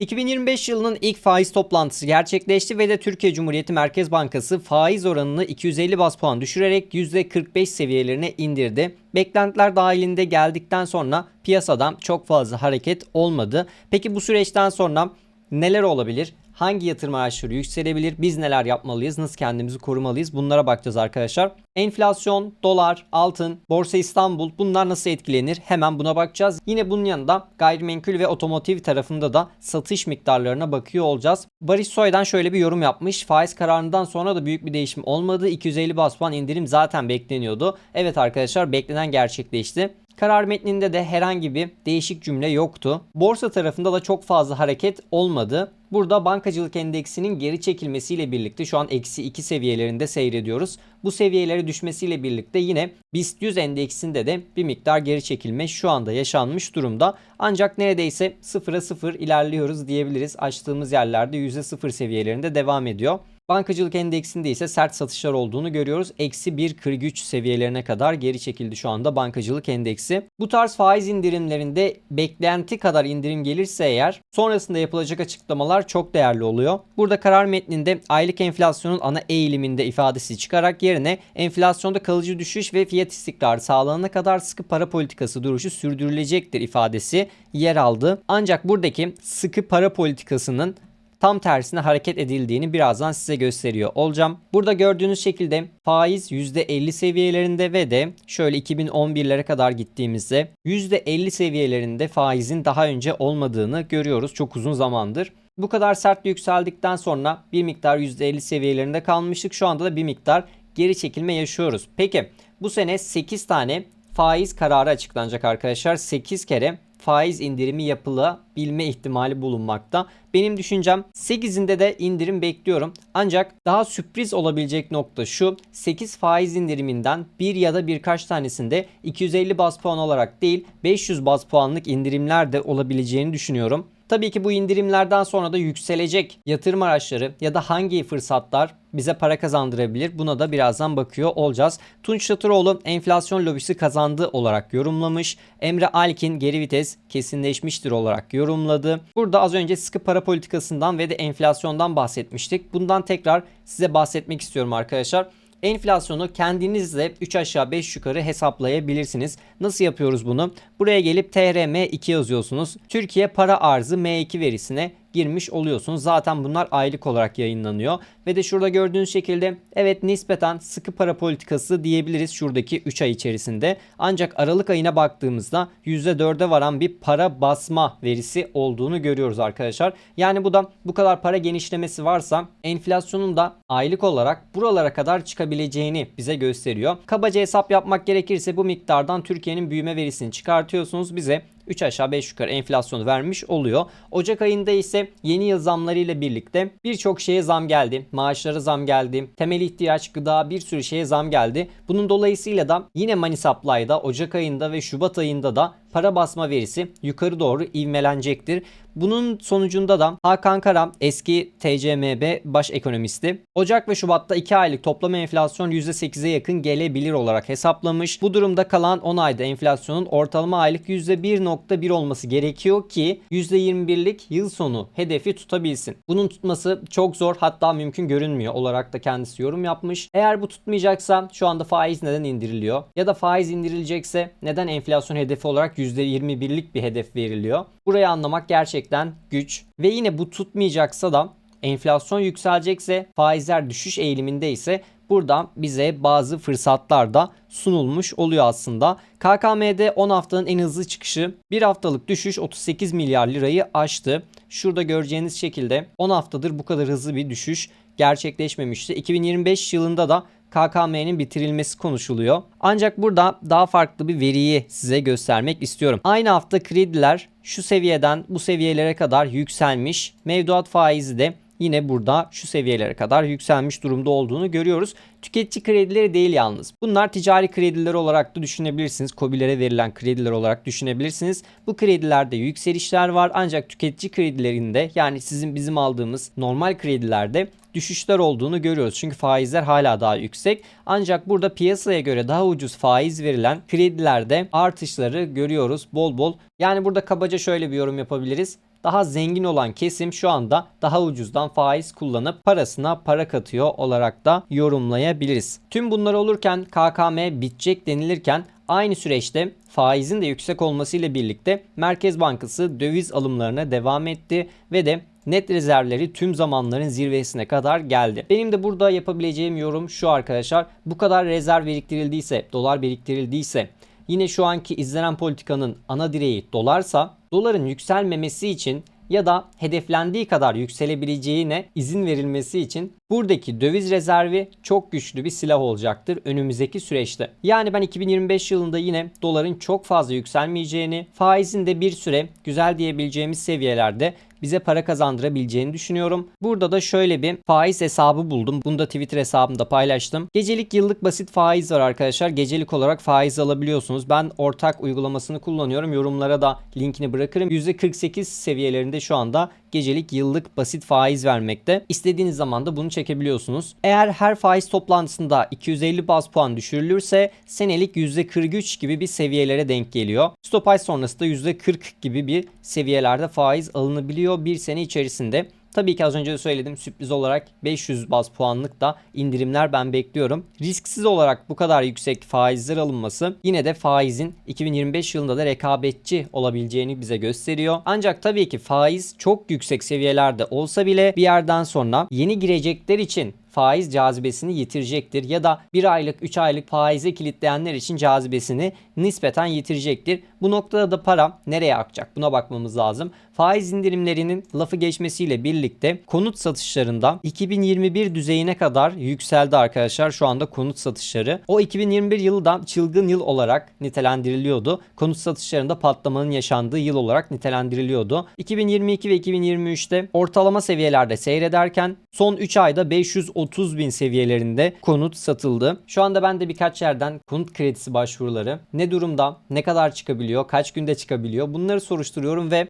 2025 yılının ilk faiz toplantısı gerçekleşti ve de Türkiye Cumhuriyeti Merkez Bankası faiz oranını 250 bas puan düşürerek %45 seviyelerine indirdi. Beklentiler dahilinde geldikten sonra piyasadan çok fazla hareket olmadı. Peki bu süreçten sonra neler olabilir? Hangi yatırım araçları yükselebilir? Biz neler yapmalıyız? Nasıl kendimizi korumalıyız? Bunlara bakacağız arkadaşlar. Enflasyon, dolar, altın, Borsa İstanbul bunlar nasıl etkilenir? Hemen buna bakacağız. Yine bunun yanında gayrimenkul ve otomotiv tarafında da satış miktarlarına bakıyor olacağız. Barış Soy'dan şöyle bir yorum yapmış. Faiz kararından sonra da büyük bir değişim olmadı. 250 bas puan indirim zaten bekleniyordu. Evet arkadaşlar beklenen gerçekleşti. Karar metninde de herhangi bir değişik cümle yoktu. Borsa tarafında da çok fazla hareket olmadı. Burada bankacılık endeksinin geri çekilmesiyle birlikte şu an eksi 2 seviyelerinde seyrediyoruz. Bu seviyelere düşmesiyle birlikte yine BIST 100 endeksinde de bir miktar geri çekilme şu anda yaşanmış durumda. Ancak neredeyse sıfıra sıfır ilerliyoruz diyebiliriz. Açtığımız yerlerde %0 seviyelerinde devam ediyor. Bankacılık endeksinde ise sert satışlar olduğunu görüyoruz. Eksi 1.43 seviyelerine kadar geri çekildi şu anda bankacılık endeksi. Bu tarz faiz indirimlerinde beklenti kadar indirim gelirse eğer sonrasında yapılacak açıklamalar çok değerli oluyor. Burada karar metninde aylık enflasyonun ana eğiliminde ifadesi çıkarak yerine enflasyonda kalıcı düşüş ve fiyat istikrarı sağlanana kadar sıkı para politikası duruşu sürdürülecektir ifadesi yer aldı. Ancak buradaki sıkı para politikasının tam tersine hareket edildiğini birazdan size gösteriyor olacağım. Burada gördüğünüz şekilde faiz %50 seviyelerinde ve de şöyle 2011'lere kadar gittiğimizde %50 seviyelerinde faizin daha önce olmadığını görüyoruz çok uzun zamandır. Bu kadar sert yükseldikten sonra bir miktar %50 seviyelerinde kalmıştık. Şu anda da bir miktar geri çekilme yaşıyoruz. Peki bu sene 8 tane faiz kararı açıklanacak arkadaşlar. 8 kere faiz indirimi yapılabilme ihtimali bulunmakta. Benim düşüncem 8'inde de indirim bekliyorum. Ancak daha sürpriz olabilecek nokta şu. 8 faiz indiriminden bir ya da birkaç tanesinde 250 bas puan olarak değil 500 bas puanlık indirimler de olabileceğini düşünüyorum. Tabii ki bu indirimlerden sonra da yükselecek yatırım araçları ya da hangi fırsatlar bize para kazandırabilir buna da birazdan bakıyor olacağız. Tunç Çatıroğlu enflasyon lobisi kazandı olarak yorumlamış. Emre Alkin geri vites kesinleşmiştir olarak yorumladı. Burada az önce sıkı para politikasından ve de enflasyondan bahsetmiştik. Bundan tekrar size bahsetmek istiyorum arkadaşlar. Enflasyonu kendinizle 3 aşağı 5 yukarı hesaplayabilirsiniz. Nasıl yapıyoruz bunu? Buraya gelip TRM2 yazıyorsunuz. Türkiye para arzı M2 verisine girmiş oluyorsunuz. Zaten bunlar aylık olarak yayınlanıyor. Ve de şurada gördüğünüz şekilde evet nispeten sıkı para politikası diyebiliriz şuradaki 3 ay içerisinde. Ancak Aralık ayına baktığımızda %4'e varan bir para basma verisi olduğunu görüyoruz arkadaşlar. Yani bu da bu kadar para genişlemesi varsa enflasyonun da aylık olarak buralara kadar çıkabileceğini bize gösteriyor. Kabaca hesap yapmak gerekirse bu miktardan Türkiye'nin büyüme verisini çıkartıyorsunuz. Bize 3 aşağı 5 yukarı enflasyonu vermiş oluyor. Ocak ayında ise yeni yıl zamları ile birlikte birçok şeye zam geldi. Maaşlara zam geldi. Temel ihtiyaç, gıda bir sürü şeye zam geldi. Bunun dolayısıyla da yine Money Supply'da Ocak ayında ve Şubat ayında da para basma verisi yukarı doğru ivmelenecektir. Bunun sonucunda da Hakan Kara eski TCMB baş ekonomisti Ocak ve Şubat'ta 2 aylık toplam enflasyon %8'e yakın gelebilir olarak hesaplamış. Bu durumda kalan 10 ayda enflasyonun ortalama aylık %1.1 olması gerekiyor ki %21'lik yıl sonu hedefi tutabilsin. Bunun tutması çok zor hatta mümkün görünmüyor olarak da kendisi yorum yapmış. Eğer bu tutmayacaksa şu anda faiz neden indiriliyor? Ya da faiz indirilecekse neden enflasyon hedefi olarak %21'lik bir hedef veriliyor? Burayı anlamak gerçekten güç. Ve yine bu tutmayacaksa da enflasyon yükselecekse faizler düşüş eğiliminde ise burada bize bazı fırsatlar da sunulmuş oluyor aslında. KKM'de 10 haftanın en hızlı çıkışı bir haftalık düşüş 38 milyar lirayı aştı. Şurada göreceğiniz şekilde 10 haftadır bu kadar hızlı bir düşüş gerçekleşmemişti. 2025 yılında da KKM'nin bitirilmesi konuşuluyor. Ancak burada daha farklı bir veriyi size göstermek istiyorum. Aynı hafta krediler şu seviyeden bu seviyelere kadar yükselmiş. Mevduat faizi de yine burada şu seviyelere kadar yükselmiş durumda olduğunu görüyoruz. Tüketici kredileri değil yalnız. Bunlar ticari krediler olarak da düşünebilirsiniz. COBİ'lere verilen krediler olarak düşünebilirsiniz. Bu kredilerde yükselişler var ancak tüketici kredilerinde yani sizin bizim aldığımız normal kredilerde düşüşler olduğunu görüyoruz. Çünkü faizler hala daha yüksek. Ancak burada piyasaya göre daha ucuz faiz verilen kredilerde artışları görüyoruz bol bol. Yani burada kabaca şöyle bir yorum yapabiliriz. Daha zengin olan kesim şu anda daha ucuzdan faiz kullanıp parasına para katıyor olarak da yorumlayabiliriz. Tüm bunlar olurken KKM bitecek denilirken aynı süreçte faizin de yüksek olmasıyla birlikte Merkez Bankası döviz alımlarına devam etti ve de net rezervleri tüm zamanların zirvesine kadar geldi. Benim de burada yapabileceğim yorum şu arkadaşlar. Bu kadar rezerv biriktirildiyse, dolar biriktirildiyse yine şu anki izlenen politikanın ana direği dolarsa doların yükselmemesi için ya da hedeflendiği kadar yükselebileceğine izin verilmesi için buradaki döviz rezervi çok güçlü bir silah olacaktır önümüzdeki süreçte. Yani ben 2025 yılında yine doların çok fazla yükselmeyeceğini, faizin de bir süre güzel diyebileceğimiz seviyelerde bize para kazandırabileceğini düşünüyorum. Burada da şöyle bir faiz hesabı buldum. Bunu da Twitter hesabımda paylaştım. Gecelik yıllık basit faiz var arkadaşlar. Gecelik olarak faiz alabiliyorsunuz. Ben ortak uygulamasını kullanıyorum. Yorumlara da linkini bırakırım. %48 seviyelerinde şu anda gecelik yıllık basit faiz vermekte. İstediğiniz zaman da bunu çekebiliyorsunuz. Eğer her faiz toplantısında 250 baz puan düşürülürse senelik %43 gibi bir seviyelere denk geliyor. Stopaj sonrası da %40 gibi bir seviyelerde faiz alınabiliyor bir sene içerisinde. Tabii ki az önce de söyledim sürpriz olarak 500 baz puanlık da indirimler ben bekliyorum. Risksiz olarak bu kadar yüksek faizler alınması yine de faizin 2025 yılında da rekabetçi olabileceğini bize gösteriyor. Ancak tabii ki faiz çok yüksek seviyelerde olsa bile bir yerden sonra yeni girecekler için faiz cazibesini yitirecektir ya da 1 aylık 3 aylık faize kilitleyenler için cazibesini nispeten yitirecektir. Bu noktada da para nereye akacak buna bakmamız lazım. Faiz indirimlerinin lafı geçmesiyle birlikte konut satışlarında 2021 düzeyine kadar yükseldi arkadaşlar şu anda konut satışları. O 2021 yılı da çılgın yıl olarak nitelendiriliyordu. Konut satışlarında patlamanın yaşandığı yıl olarak nitelendiriliyordu. 2022 ve 2023'te ortalama seviyelerde seyrederken son 3 ayda 530 bin seviyelerinde konut satıldı. Şu anda ben de birkaç yerden konut kredisi başvuruları ne durumda, ne kadar çıkabiliyor, kaç günde çıkabiliyor bunları soruşturuyorum ve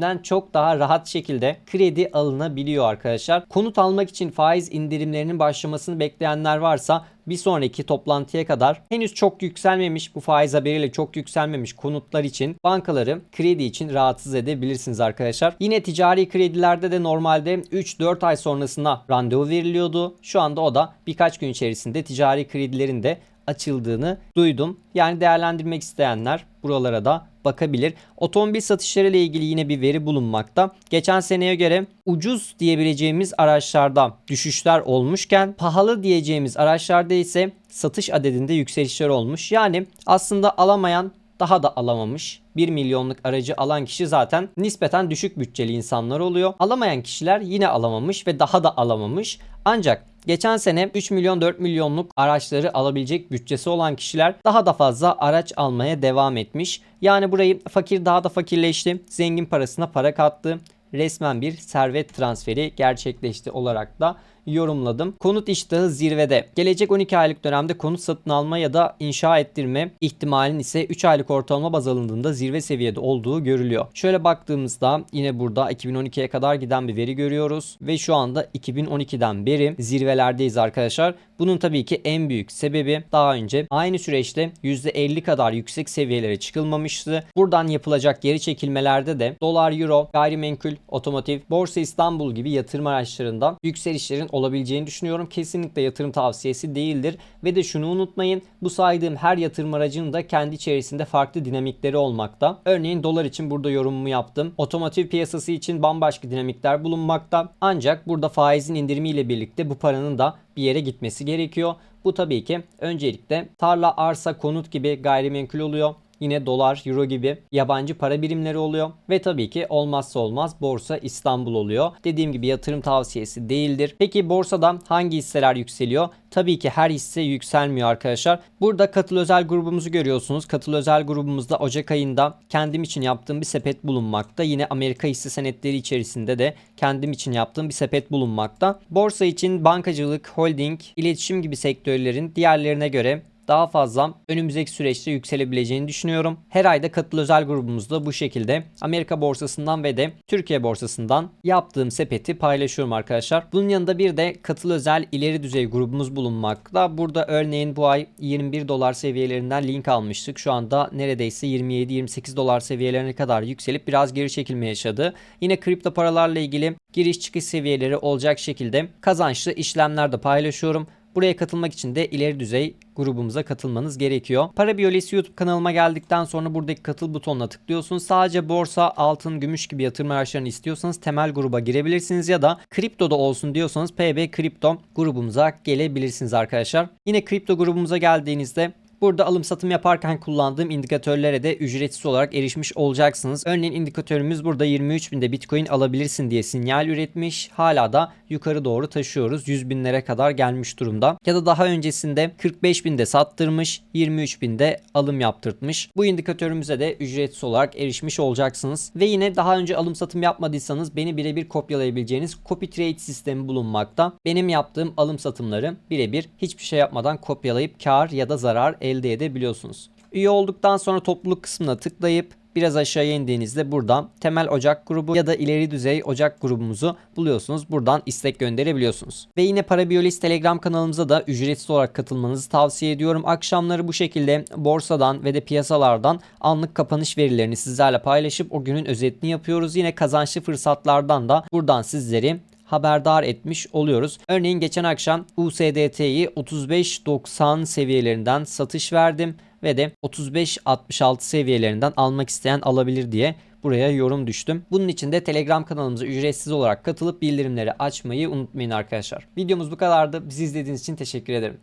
beklediğimden çok daha rahat şekilde kredi alınabiliyor arkadaşlar. Konut almak için faiz indirimlerinin başlamasını bekleyenler varsa bir sonraki toplantıya kadar henüz çok yükselmemiş bu faiz haberiyle çok yükselmemiş konutlar için bankaları kredi için rahatsız edebilirsiniz arkadaşlar. Yine ticari kredilerde de normalde 3-4 ay sonrasına randevu veriliyordu. Şu anda o da birkaç gün içerisinde ticari kredilerin de açıldığını duydum. Yani değerlendirmek isteyenler buralara da bakabilir. Otomobil satışları ile ilgili yine bir veri bulunmakta. Geçen seneye göre ucuz diyebileceğimiz araçlarda düşüşler olmuşken pahalı diyeceğimiz araçlarda ise satış adedinde yükselişler olmuş. Yani aslında alamayan daha da alamamış. 1 milyonluk aracı alan kişi zaten nispeten düşük bütçeli insanlar oluyor. Alamayan kişiler yine alamamış ve daha da alamamış. Ancak geçen sene 3 milyon 4 milyonluk araçları alabilecek bütçesi olan kişiler daha da fazla araç almaya devam etmiş. Yani burayı fakir daha da fakirleşti. Zengin parasına para kattı. Resmen bir servet transferi gerçekleşti olarak da yorumladım. Konut iştahı zirvede. Gelecek 12 aylık dönemde konut satın alma ya da inşa ettirme ihtimalin ise 3 aylık ortalama baz alındığında zirve seviyede olduğu görülüyor. Şöyle baktığımızda yine burada 2012'ye kadar giden bir veri görüyoruz ve şu anda 2012'den beri zirvelerdeyiz arkadaşlar. Bunun tabii ki en büyük sebebi daha önce aynı süreçte %50 kadar yüksek seviyelere çıkılmamıştı. Buradan yapılacak geri çekilmelerde de dolar, euro, gayrimenkul, otomotiv, borsa İstanbul gibi yatırım araçlarında yükselişlerin olabileceğini düşünüyorum. Kesinlikle yatırım tavsiyesi değildir. Ve de şunu unutmayın. Bu saydığım her yatırım aracının da kendi içerisinde farklı dinamikleri olmakta. Örneğin dolar için burada yorumumu yaptım. Otomotiv piyasası için bambaşka dinamikler bulunmakta. Ancak burada faizin indirimiyle birlikte bu paranın da bir yere gitmesi gerekiyor. Bu tabii ki öncelikle tarla, arsa, konut gibi gayrimenkul oluyor. Yine dolar, euro gibi yabancı para birimleri oluyor. Ve tabii ki olmazsa olmaz borsa İstanbul oluyor. Dediğim gibi yatırım tavsiyesi değildir. Peki borsada hangi hisseler yükseliyor? Tabii ki her hisse yükselmiyor arkadaşlar. Burada katıl özel grubumuzu görüyorsunuz. Katıl özel grubumuzda Ocak ayında kendim için yaptığım bir sepet bulunmakta. Yine Amerika hisse senetleri içerisinde de kendim için yaptığım bir sepet bulunmakta. Borsa için bankacılık, holding, iletişim gibi sektörlerin diğerlerine göre daha fazla önümüzdeki süreçte yükselebileceğini düşünüyorum. Her ayda katıl özel grubumuzda bu şekilde Amerika borsasından ve de Türkiye borsasından yaptığım sepeti paylaşıyorum arkadaşlar. Bunun yanında bir de katıl özel ileri düzey grubumuz bulunmakta. Burada örneğin bu ay 21 dolar seviyelerinden link almıştık. Şu anda neredeyse 27-28 dolar seviyelerine kadar yükselip biraz geri çekilme yaşadı. Yine kripto paralarla ilgili giriş çıkış seviyeleri olacak şekilde kazançlı işlemler de paylaşıyorum. Buraya katılmak için de ileri düzey grubumuza katılmanız gerekiyor. Para Biyolojisi YouTube kanalıma geldikten sonra buradaki katıl butonuna tıklıyorsunuz. Sadece borsa, altın, gümüş gibi yatırım araçlarını istiyorsanız temel gruba girebilirsiniz ya da kriptoda olsun diyorsanız PB Kripto grubumuza gelebilirsiniz arkadaşlar. Yine kripto grubumuza geldiğinizde Burada alım satım yaparken kullandığım indikatörlere de ücretsiz olarak erişmiş olacaksınız. Örneğin indikatörümüz burada 23.000'de Bitcoin alabilirsin diye sinyal üretmiş. Hala da yukarı doğru taşıyoruz. 100 binlere kadar gelmiş durumda. Ya da daha öncesinde 45.000'de sattırmış, 23.000'de alım yaptırtmış. Bu indikatörümüze de ücretsiz olarak erişmiş olacaksınız. Ve yine daha önce alım satım yapmadıysanız beni birebir kopyalayabileceğiniz copy trade sistemi bulunmakta. Benim yaptığım alım satımları birebir hiçbir şey yapmadan kopyalayıp kar ya da zarar elde edebiliyorsunuz. Üye olduktan sonra topluluk kısmına tıklayıp biraz aşağıya indiğinizde buradan temel ocak grubu ya da ileri düzey ocak grubumuzu buluyorsunuz. Buradan istek gönderebiliyorsunuz. Ve yine Parabiyolist Telegram kanalımıza da ücretsiz olarak katılmanızı tavsiye ediyorum. Akşamları bu şekilde borsadan ve de piyasalardan anlık kapanış verilerini sizlerle paylaşıp o günün özetini yapıyoruz. Yine kazançlı fırsatlardan da buradan sizleri haberdar etmiş oluyoruz. Örneğin geçen akşam USDT'yi 35.90 seviyelerinden satış verdim ve de 35.66 seviyelerinden almak isteyen alabilir diye buraya yorum düştüm. Bunun için de Telegram kanalımıza ücretsiz olarak katılıp bildirimleri açmayı unutmayın arkadaşlar. Videomuz bu kadardı. Bizi izlediğiniz için teşekkür ederim.